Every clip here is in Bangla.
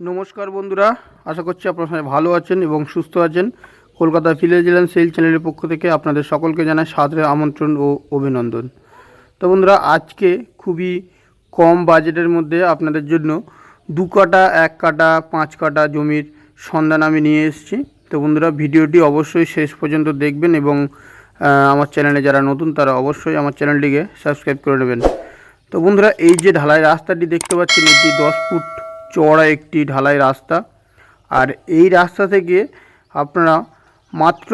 নমস্কার বন্ধুরা, আশা করছি আপনারা সবাই ভালো আছেন এবং সুস্থ আছেন। কলকাতা ভিলেজিল্যান্ড সেল চ্যানেলের পক্ষ থেকে আপনাদের সকলকে জানাই সাদরে আমন্ত্রণ ও অভিনন্দন। তো বন্ধুরা, আজকে খুবই কম বাজেটের মধ্যে আপনাদের জন্য দু কাটা, এক কাটা, পাঁচ কাটা জমির সন্ধান আমি নিয়ে এসেছি। তো বন্ধুরা, ভিডিওটি অবশ্যই শেষ পর্যন্ত দেখবেন এবং আমার চ্যানেলে যারা নতুন তারা অবশ্যই আমার চ্যানেলটিকে সাবস্ক্রাইব করে নেবেন। তো বন্ধুরা, এই যে ঢালাই রাস্তাটি দেখতে পাচ্ছেন, এটি দশ ফুট চওড়া একটি ঢালাই রাস্তা। আর এই রাস্তা থেকে আপনারা মাত্র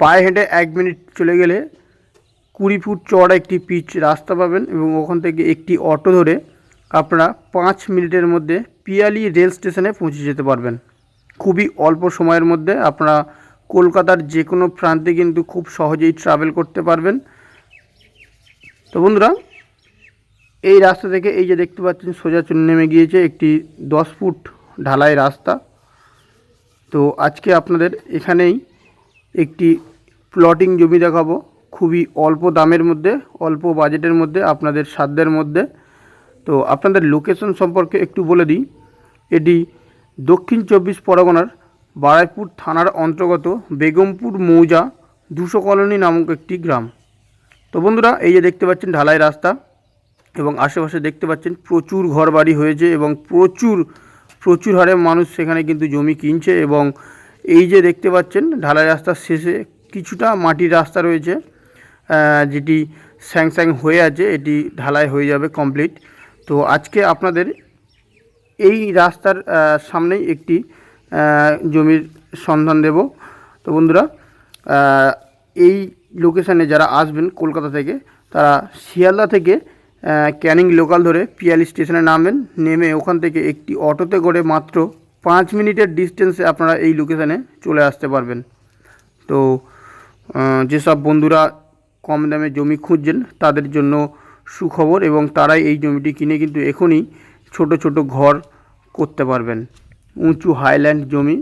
পায়ে হেঁটে এক মিনিট চলে গেলে কুড়ি ফুট চওড়া একটি পিচ রাস্তা পাবেন এবং ওখান থেকে একটি অটো ধরে আপনারা পাঁচ মিনিটের মধ্যে পিয়ালি রেল স্টেশনে পৌঁছে যেতে পারবেন। খুবই অল্প সময়ের মধ্যে আপনারা কলকাতার যে কোনো প্রান্তে কিন্তু খুব সহজেই ট্রাভেল করতে পারবেন। তো বন্ধুরা এই রাস্তা থেকে এই যে দেখতে পাচ্ছেন সোজা নেমে গিয়েছে একটি দশ ফুট ঢালাই রাস্তা। তো আজকে আপনাদের এখানেই একটি প্লটিং জমি দেখাবো। খুবই অল্প দামের মধ্যে, অল্প বাজেটের মধ্যে, আপনাদের সাধ্যের মধ্যে। তো আপনাদের লোকেশন সম্পর্কে একটু বলে দিই। এটি দক্ষিণ চব্বিশ পরগনার বারাইপুর থানার অন্তর্গত বেগমপুর মৌজা দুশো কলোনি নামক একটি গ্রাম। তো বন্ধুরা, এই যে দেখতে পাচ্ছেন ঢালাই রাস্তা। এবং আশেপাশে দেখতে পাচ্ছেন প্রচুর ঘরবাড়ি হয়েছে এবং প্রচুর প্রচুর হারে মানুষ সেখানে কিন্তু জমি কিনছে এবং এই যে দেখতে পাচ্ছেন ঢালাই রাস্তার শেষে কিছুটা মাটির রাস্তা রয়েছে যেটি স্যাং স্যাং হয়ে আছে, এটি ঢালাই হয়ে যাবে কমপ্লিট তো আজকে আপনাদের এই রাস্তার সামনেই একটি জমির সন্ধান দেব। তো বন্ধুরা এই লোকেশানে যারা আসবেন কলকাতা থেকে, তারা শিয়ালদা থেকে ক্যানিং লোকাল ধরে পিয়ালি স্টেশনে নামবেন। নেমে ওখান থেকে একটি অটোতে করে মাত্র পাঁচ মিনিটের ডিস্টেন্সে আপনারা এই লোকেশানে চলে আসতে পারবেন। তো যেসব বন্ধুরা কম দামে জমি খুঁজছেন, তাদের জন্য সুখবর এবং তারাই এই জমিটি কিনে কিন্তু এখনই ছোট ছোট ঘর করতে পারবেন। উঁচু হাইল্যান্ড জমি।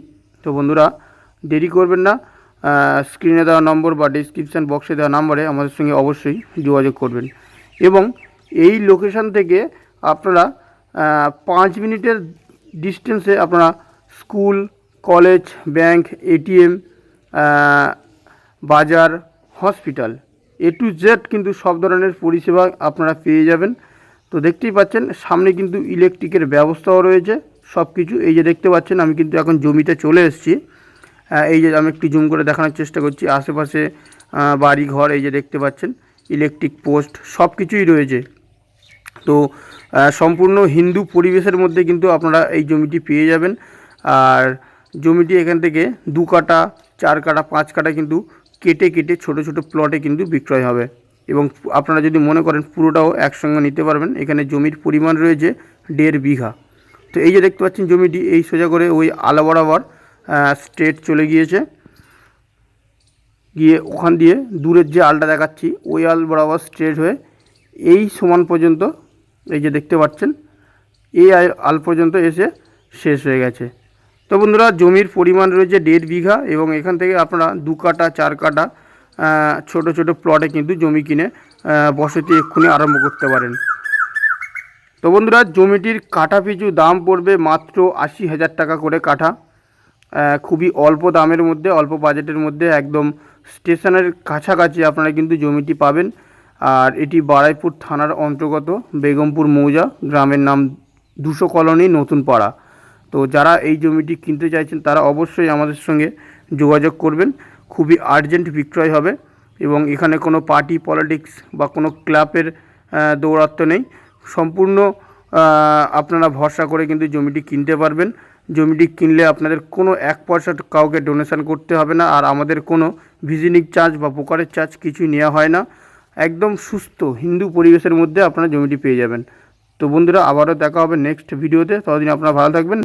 তো বন্ধুরা, দেরি করবেন না। স্ক্রিনে দেওয়া নম্বর বা ডিসক্রিপশান বক্সে দেওয়া নম্বরে আমাদের সঙ্গে অবশ্যই যোগাযোগ করবেন। এবং এই লোকেশান থেকে আপনারা পাঁচ মিনিটের ডিস্টেন্সে আপনারা স্কুল কলেজ ব্যাংক এটিএম বাজার হসপিটাল এ টু জেড কিন্তু সব ধরনের পরিষেবা আপনারা পেয়ে যাবেন। তো দেখতেই পাচ্ছেন, সামনে কিন্তু ইলেকট্রিকের ব্যবস্থাও রয়েছে। সব কিছু এই যে দেখতে পাচ্ছেন, আমি কিন্তু এখন জমিতে চলে এসেছি। এই যে আমি একটু জুম করে দেখানোর চেষ্টা করছি। আশেপাশে বাড়ি ঘর এই যে দেখতে পাচ্ছেন ইলেকট্রিক পোস্ট সব কিছুই রয়েছে। তো সম্পূর্ণ হিন্দু পরিবেশের মধ্যে কিন্তু আপনারা এই জমিটি পেয়ে যাবেন। আর জমিটি এখান থেকে দু কাটা, চার কাটা, পাঁচ কাটা কিন্তু কেটে কেটে ছোট ছোট প্লটে কিন্তু বিক্রয় হবে। এবং আপনারা যদি মনে করেন পুরোটাও একসঙ্গে নিতে পারবেন, এখানে জমির পরিমাণ রয়েছে দেড় বিঘা। তো এই যে দেখতে পাচ্ছেন জমিটি, এই সোজা করে ওই আলা বরাবর স্ট্রেট চলে গিয়েছে। গিয়ে ওখান দিয়ে দূরের যে আলটা দেখাচ্ছি, ওই আল বরাবর স্ট্রেট হয়ে এই সমান পর্যন্ত এই যে দেখতে পাচ্ছেন এই আল- পর্যন্ত এসে শেষ হয়ে গেছে। তো বন্ধুরা, জমির পরিমাণ রয়েছে দেড় বিঘা এবং এখান থেকে আপনারা দু কাটা, চার কাটা ছোট ছোট প্লটে কিন্তু জমি কিনে বসতি এক্ষুনি আরম্ভ করতে পারেন। তো বন্ধুরা, জমিটির কাঠা পিছু দাম পড়বে মাত্র আশি হাজার টাকা করে কাঠা। খুবই অল্প দামের মধ্যে, অল্প বাজেটের মধ্যে একদম স্টেশনের কাছাকাছি আপনারা কিন্তু জমিটি পাবেন। আর এটি বারাইপুর থানার অন্তর্গত বেগমপুর মৌজা গ্রামের নাম দুশো কলোনি নতুন পাড়া। তো যারা এই জমিটি কিনতে চাইছেন, তারা অবশ্যই আমাদের সঙ্গে যোগাযোগ করবেন। খুবই আর্জেন্ট বিক্রয় হবে এবং এখানে কোনো পার্টি পলিটিক্স বা কোনো ক্লাবের দৌরাত্ম্য নেই। সম্পূর্ণ আপনারা ভরসা করে কিন্তু জমিটি কিনতে পারবেন। জমিটি কিনলে আপনাদের কোনো এক পয়সা কাউকে ডোনেশন করতে হবে না, আর আমাদের কোনো ভিজিটিং চার্জ বা পোকারের চার্জ কিছুই নেওয়া হয় না। একদম সুস্থ হিন্দু পরিবেশের মধ্যে আপনারা জমিটি পেয়ে যাবেন। তো বন্ধুরা, আবারও দেখা হবে নেক্সট ভিডিওতে ততদিন আপনারা ভালো থাকবেন।